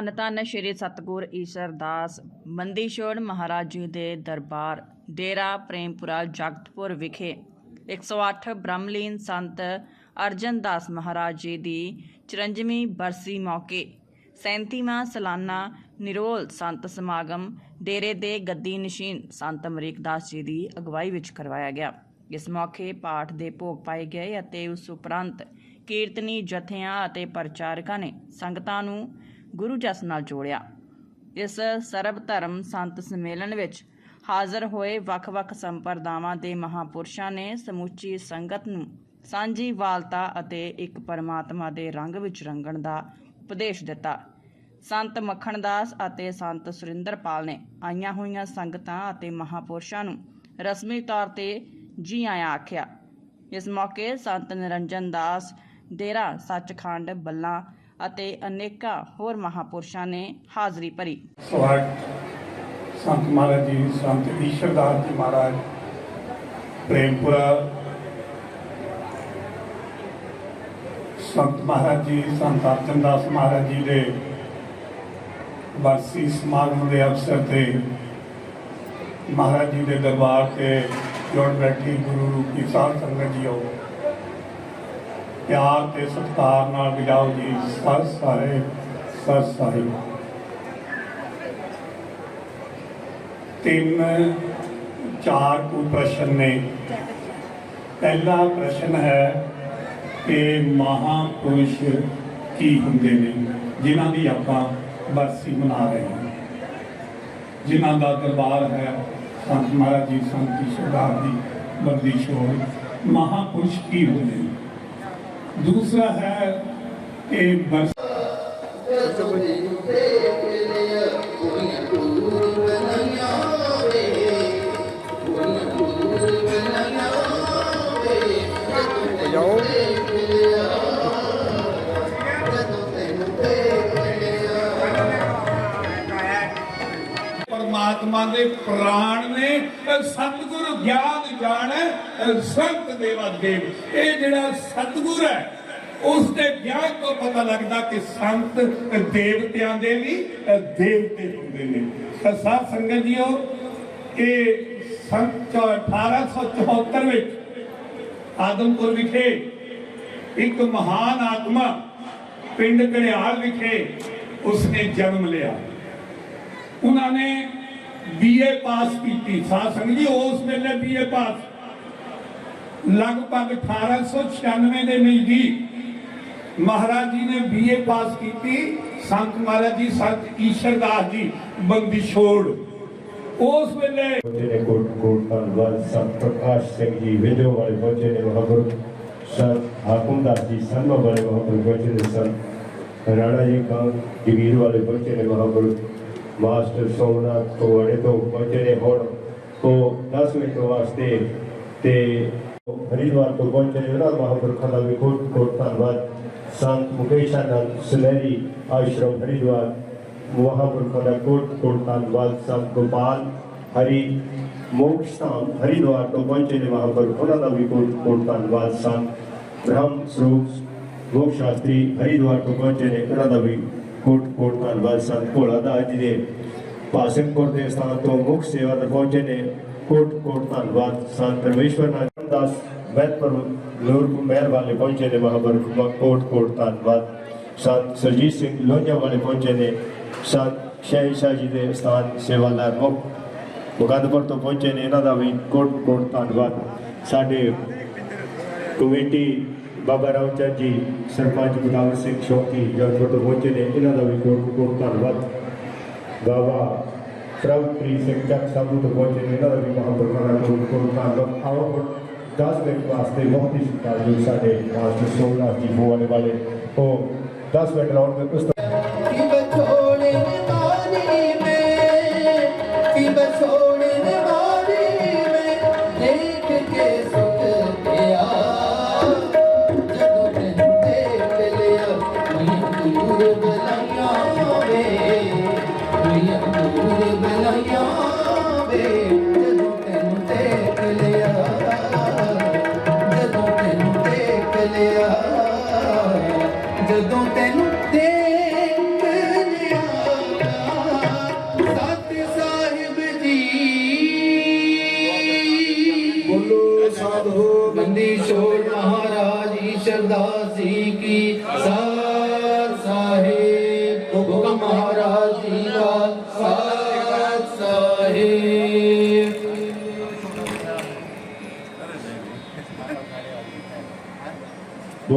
ਧੰਨ ਧੰਨ ਸ਼੍ਰੀ ਸਤਗੁਰ ਈਸ਼ਰ ਦਾਸ ਮੰਦੀਸ਼ੋਰ ਮਹਾਰਾਜ ਜੀ ਦੇ ਦਰਬਾਰ, ਡੇਰਾ ਪ੍ਰੇਮਪੁਰਾ ਜਗਤਪੁਰ ਵਿਖੇ 108 ਬ੍ਰਹਮਲੀਨ ਸੰਤ ਅਰਜਨ ਦਾਸ ਮਹਾਰਾਜ ਜੀ ਦੀ 54ਵੀਂ ਬਰਸੀ ਮੌਕੇ 37ਵਾਂ ਸਾਲਾਨਾ ਨਿਰੋਲ ਸੰਤ ਸਮਾਗਮ ਡੇਰੇ ਦੇ ਗੱਦੀ ਨਸ਼ੀਨ ਸੰਤ ਅਮਰੀਕ ਦਾਸ ਜੀ ਦੀ ਅਗਵਾਈ ਵਿੱਚ ਕਰਵਾਇਆ ਗਿਆ। ਇਸ ਮੌਕੇ ਪਾਠ ਦੇ ਭੋਗ ਪਾਏ ਗਏ ਅਤੇ ਉਸ ਉਪਰੰਤ ਕੀਰਤਨੀ ਜਥਿਆਂ ਅਤੇ ਪ੍ਰਚਾਰਕਾਂ ਨੇ ਸੰਗਤਾਂ ਨੂੰ ਗੁਰੂ ਜਸ ਨਾਲ ਜੋੜਿਆ। ਇਸ ਸਰਬ ਧਰਮ ਸੰਤ ਸੰਮੇਲਨ ਵਿੱਚ ਹਾਜ਼ਰ ਹੋਏ ਵੱਖ-ਵੱਖ ਸੰਪਰਦਾਵਾਂ ਦੇ ਮਹਾਪੁਰਸ਼ਾਂ ਨੇ ਸਮੁੱਚੀ ਸੰਗਤ ਨੂੰ ਸਾਂਝੀ ਵਾਲਤਾ ਅਤੇ ਇੱਕ ਪਰਮਾਤਮਾ ਦੇ ਰੰਗ ਵਿੱਚ ਰੰਗਣ ਦਾ ਉਪਦੇਸ਼ ਦਿੱਤਾ। ਸੰਤ ਮੱਖਣ ਦਾਸ ਅਤੇ ਸੰਤ ਸੁਰਿੰਦਰਪਾਲ ਨੇ ਆਈਆਂ ਹੋਈਆਂ ਸੰਗਤਾਂ ਅਤੇ ਮਹਾਪੁਰਸ਼ਾਂ ਨੂੰ ਰਸਮੀ ਤੌਰ ਤੇ ਜੀ ਆਇਆਂ ਆਖਿਆ। ਇਸ ਮੌਕੇ ਸੰਤ ਨਿਰੰਜਨ ਦਾਸ, ਡੇਰਾ ਸੱਚਖੰਡ ਬੱਲਾ ਅਤੇ ਅਨੇਕਾਂ ਹੋਰ ਮਹਾਪੁਰਸ਼ਾਂ ਨੇ ਹਾਜ਼ਰੀ ਭਰੀ। ਸਵਾਗਤ ਸੰਤ ਮਹਾਰਾਜ ਜੀ, ਸੰਤ ਈਸ਼ਰਦਾਸ ਜੀ ਮਹਾਰਾਜ, ਪ੍ਰੇਮਪੁਰਾ। ਸੰਤ ਮਹਾਰਾਜ ਜੀ, ਸੰਤ ਅਰਜਨਦਾਸ ਮਹਾਰਾਜ ਜੀ ਦੇ ਬਰਸੀ ਸਮਾਗਮ ਦੇ ਅਵਸਰ ਤੇ ਮਹਾਰਾਜ ਜੀ ਦੇ ਦਰਬਾਰ ਤੇ ਜੋੜ ਬੈਠੀ ਗੁਰੂ ਰੂਪੀ ਸਾਧ ਸੰਗਤ ਜੀਓ। ਪਿਆਰ ਤੇ ਸਤਿਕਾਰ ਨਾਲ ਮਿਲਾਓ ਜੀ। ਸਰ ਸਾਰੇ, ਸਰ ਸਾਹਿਬ ਤਿੰਨ, ਚਾਰ ਕੁ ਪ੍ਰਸ਼ਨ ਨੇ। ਪਹਿਲਾ ਪ੍ਰਸ਼ਨ ਹੈ ਕਿ ਮਹਾਪੁਰਸ਼ ਕੀ ਹੁੰਦੇ ਨੇ? ਜਿਨ੍ਹਾਂ ਦੀ ਆਪਾਂ ਬਰਸੀ ਮਨਾ ਰਹੇ ਹਾਂ। ਜਿਨ੍ਹਾਂ ਦਾ ਦਰਬਾਰ ਹੈ ਸੰਤ ਮਹਾਰਾਜ ਜੀ, ਸੰਤ ਈਸ਼ਵਰਦਾਸ ਜੀ, ਬੰਦੀ ਛੋੜ ਮਹਾਪੁਰਸ਼ ਕੀ ਹੁੰਦੇ ਨੇ? ਦੂਸਰਾ ਹੈ ਕਿ ਬਰਸ ਪਰਮਾਤਮਾ ਦੇ ਪ੍ਰਾਣ ਨੇ ਸਤਿਗੁਰ ਗਿਆਨ ਜਾਣ ਅਹ ਦੇਵਾ ਦੇਵ ਇਹ ਜਿਹੜਾ ਸਤਿਗੁਰ ਹੈ, ਉਸ ਦੇ ਗਿਆਨ ਤੋਂ ਪਤਾ ਲੱਗਦਾ ਕਿ ਸੰਤ ਦੇਵਤਿਆਂ ਦੇ ਵੀ ਦੇਵਤੇ ਹੁੰਦੇ ਨੇ। ਤਾਂ ਸਾਧ ਸੰਗਤ ਜੀਓ, ਕਿ ਸੰਤ 1874 ਵਿੱਚ ਆਦਮਪੁਰ ਵਿਖੇ ਇੱਕ ਮਹਾਨ ਆਤਮਾ ਪਿੰਡ ਘੜਿਆਲ ਵਿਖੇ ਉਸਨੇ ਜਨਮ ਲਿਆ। ਉਹਨਾਂ ਨੇ ਬੀਏ ਪਾਸ ਕੀਤੀ। ਸਾਧ ਸੰਗਤ ਜੀ, ਉਸ ਵੇਲੇ ਬੀਏ ਪਾਸ ਲਗਭਗ 1896 ਦੇ ਨਜ਼ਦੀਕ ਮਹਾਰਾਜ ਜੀ ਨੇ ਬੀਏ ਪਾਸ ਕੀਤੀ। ਸੰਤ ਮਹਾਰਾਜ ਜੀ, ਸੰਤ ਈਸ਼ਰਦਾਸ ਜੀ, ਬੰਦੀ ਛੋੜ। ਉਸ ਵੇਲੇ ਪਹੁੰਚੇ ਕੋਟ ਕੋਟ ਧੰਨਵਾਦ ਸੰਤ ਪ੍ਰਕਾਸ਼ ਸਿੰਘ ਜੀ, ਵਿਜੋ ਵਾਲੇ ਪਹੁੰਚੇ ਨੇ ਮਹਾਂਪੁਰਖ ਸੰਤ ਹਾਕਮਦਾਸ ਜੀ ਸੰਨੋ ਵਾਲੇ ਮਹਾਂਪੁਰਖ ਪਹੁੰਚੇ ਨੇ ਸੰਤ। ਰਾਣਾ ਜੀ ਕਾਂ ਜਗੀਰ ਵਾਲੇ ਪਹੁੰਚੇ ਨੇ ਮਹਾਂਪੁਰਖ ਮਾਸਟਰ ਸੋਮਨਾਥ ਕੋੜੇ ਤੋਂ ਪਹੁੰਚੇ ਨੇ ਹੁਣ ਉਹ 10 ਮਿੰਟ ਵਾਸਤੇ। ਤੇ ਹਰੀਦਵਾਰ ਤੋਂ ਪਹੁੰਚੇ ਨੇ ਉਹਨਾਂ ਮਹਾਂਪੁਰਖਾਂ ਦਾ ਵੀ ਕੋਟ ਕੋਟ ਧੰਨਵਾਦ ਸੰਤ ਮੁਕੇਸ਼ ਸੁਨਹਿਰੀ ਆਸ਼ਰਮ ਹਰੀਦਵਾਰ ਮਹਾਂਪੁਰਖਾਂ ਦਾ ਕੋਟ ਕੋਟ ਧੰਨਵਾਦ ਸੰਤ ਗੋਪਾਲ ਹਰੀ ਮੋਕਸ਼ ਧਾਮ ਤੋਂ ਪਹੁੰਚੇ ਨੇ ਮਹਾਂਪੁਰਖ ਉਹਨਾਂ ਦਾ ਵੀ ਕੋਟ ਕੋਟ ਧੰਨਵਾਦ ਸੰਤ ਬ੍ਰਹਮ ਸਰੂਪ ਮੋਕਸ਼ ਸ਼ਾਸਤਰੀ ਹਰਿਦੁਆਰ ਤੋਂ ਪਹੁੰਚੇ ਨੇ ਉਹਨਾਂ ਦਾ ਵੀ ਕੋਟ ਕੋਟ ਧੰਨਵਾਦ ਸੰਤ ਭੋਲਾ ਦਾਸ ਜੀ ਦੇ ਭਾਸ਼ਣਪੁਰ ਦੇ ਸਥਾਨ ਤੋਂ ਮੁਖ ਸੇਵਾ ਤੇ ਪਹੁੰਚੇ ਨੇ ਕੋਟ ਕੋਟ ਧੰਨਵਾਦ। ਸੰਤ ਪਰਮੇਸ਼ਵਰ ਨਾਥ ਦਾਸ ਬੈਤਪੁਰ ਨੂਰਪੁਰ ਮਹਿਰ ਵਾਲੇ ਪਹੁੰਚੇ ਨੇ ਮਹਾਂਪੁਰਖ ਕੋਟ ਕੋਟ ਧੰਨਵਾਦ। ਸੰਤ ਸਰਜੀਤ ਸਿੰਘ ਲੋਹੀਆਂ ਵਾਲੇ ਪਹੁੰਚੇ ਨੇ। ਸੰਤ ਸ਼ਹਿਨਸ਼ਾਹ ਜੀ ਦੇ ਸਥਾਨ ਸੇਵਾਦਾਰ ਮੁੱਖ ਮੁਕੰਦਪੁਰ ਤੋਂ ਪਹੁੰਚੇ ਨੇ। ਇਹਨਾਂ ਦਾ ਵੀ ਕੋਟ ਕੋਟ ਧੰਨਵਾਦ। ਸਾਡੇ ਕਮੇਟੀ ਬਾਬਾ ਰਾਮਚੰਦ ਜੀ, ਸਰਪੰਚ ਬਦਾਵਰ ਸਿੰਘ ਸ਼ੌਕੀ ਜਗਤਪੁਰ ਤੋਂ ਪਹੁੰਚੇ ਨੇ। ਇਹਨਾਂ ਦਾ ਵੀ ਕੋਟ ਕੋਟ ਧੰਨਵਾਦ। ਬਾਬਾ ਪ੍ਰਭਪ੍ਰੀਤ ਸਿੰਘ ਚੱਕ ਸਾਬੂ ਤੋਂ ਪਹੁੰਚੇ ਨੇ ਇਹਨਾਂ ਦਾ ਵੀ ਮਹਾਂਪੁਰਖਾਂ ਦਾ ਕੋਟ ਕੋਟ ਧੰਨਵਾਦ ਆਓ 10 ਮਿੰਟ ਵਾਸਤੇ ਬਹੁਤ ਹੀ ਸਤਿਕਾਰਯੋਗ ਸਾਡੇ ਮਾਸਟਰ ਸੋਮਨਾਥ ਜੀ ਹੋਣੇ ਵਾਲੇ ਉਹ 10 ਮਿੰਟ ਲਾਉਣਗੇ ਉਸ ਜਦੋਂ ਤੈਨੂੰ ਦੇਖ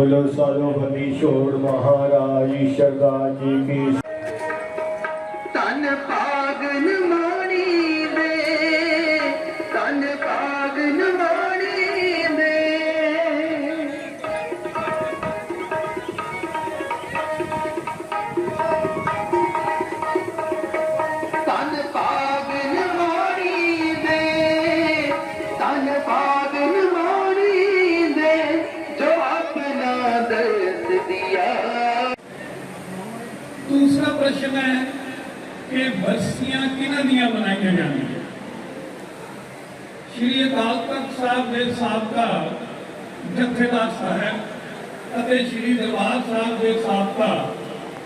ਬੋਲੋ ਸਾਧੂ ਬੰਦੀ ਛੋੜ ਮਹਾਰਾਜ ਈਸ਼ਰਦਾਸ ਜੀ ਕੀ ਤਨ ਪਾਗਨ ਪ੍ਰਸ਼ਨ ਹੈ ਕਿ ਬਰਸੀਆਂ ਕਿਹਨਾਂ ਦੀਆਂ ਮਨਾਈਆਂ ਜਾਂਦੀਆਂ? ਸ਼੍ਰੀ ਅਕਾਲ ਤਖਤ ਸਾਹਿਬ ਦੇ ਸਾਬਕਾ ਜਥੇਦਾਰ ਸਾਹਿਬ ਅਤੇ ਸ਼੍ਰੀ ਦਰਬਾਰ ਸਾਹਿਬ ਦੇ ਸਾਬਕਾ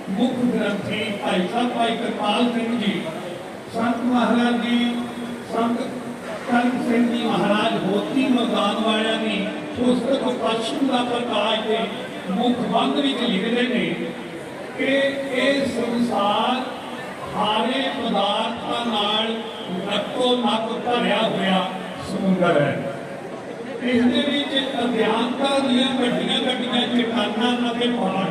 ਮੁੱਖ ਗ੍ਰੰਥੀ ਭਾਈ ਸਾਹਿਬ, ਭਾਈ ਕਿਰਪਾਲ ਸਿੰਘ ਜੀ, ਸੰਤ ਮਹਾਰਾਜ ਜੀ, ਸੰਤ ਕੰਨ ਸਿੰਘ ਜੀ ਮਹਾਰਾਜ ਹੋਤੀ ਮੈਦਾਨ ਵਾਲਿਆਂ ਨੇ ਪੁਸਤਕ ਪਛਮ ਦਾ ਪ੍ਰਕਾਸ਼ ਦੇ ਮੁੱਖ ਬੰਦ ਵਿੱਚ ਲਿਖਦੇ ਨੇ। ਕਿ ਇਹ ਸੰਸਾਰ ਹਾਰੇ ਪਦਾਰਥਾਂ ਨਾਲ ਨੱਕੋ ਨੱਕ ਭਰਿਆ ਹੋਇਆ ਸਮੁੰਦਰ ਹੈ। ਇਸ ਦੇ ਵਿੱਚ ਅਧਿਆਤਮਤਾ ਦੀਆਂ ਵੱਡੀਆਂ ਵੱਡੀਆਂ ਚਟਾਨਾਂ ਅਤੇ ਪਹਾੜ।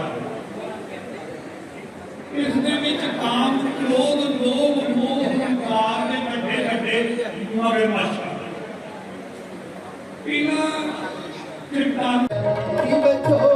ਇਸ ਦੇ ਵਿੱਚ ਕਾਮ, ਕ੍ਰੋਧ, ਲੋਭ, ਮੋਹ, ਹੰਕਾਰ ਦੇ ਵੱਡੇ ਵੱਡੇ ਮਾਰੇ ਮਾਸ਼ਾ ਇਹਨਾਂ ਚਟਾਨਾਂ ਦੀ ਬਚੋ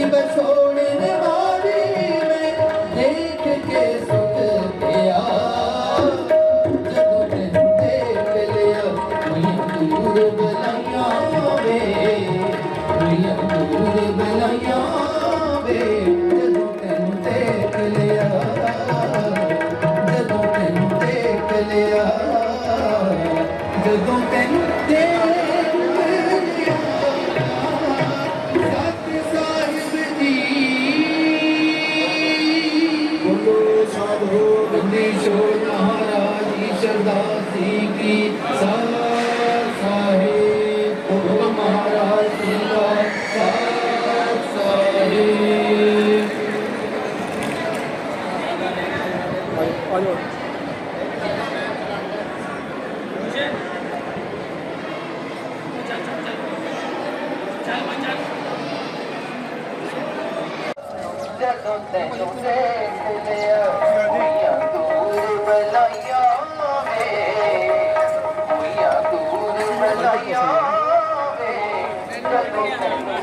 happy birthday. ਜਦੋਂ ਤੈਨੂੰ ਦੇਖ ਲਿਆ ਹੋਈਆਂ ਦੂਰ ਬਲਾਈਆਂ ਵੇ ਹੋਈਆਂ ਦੂਰ ਬਲਾਈਆਂ ਵੇ ਜਦੋਂ ਤੈਨੂੰ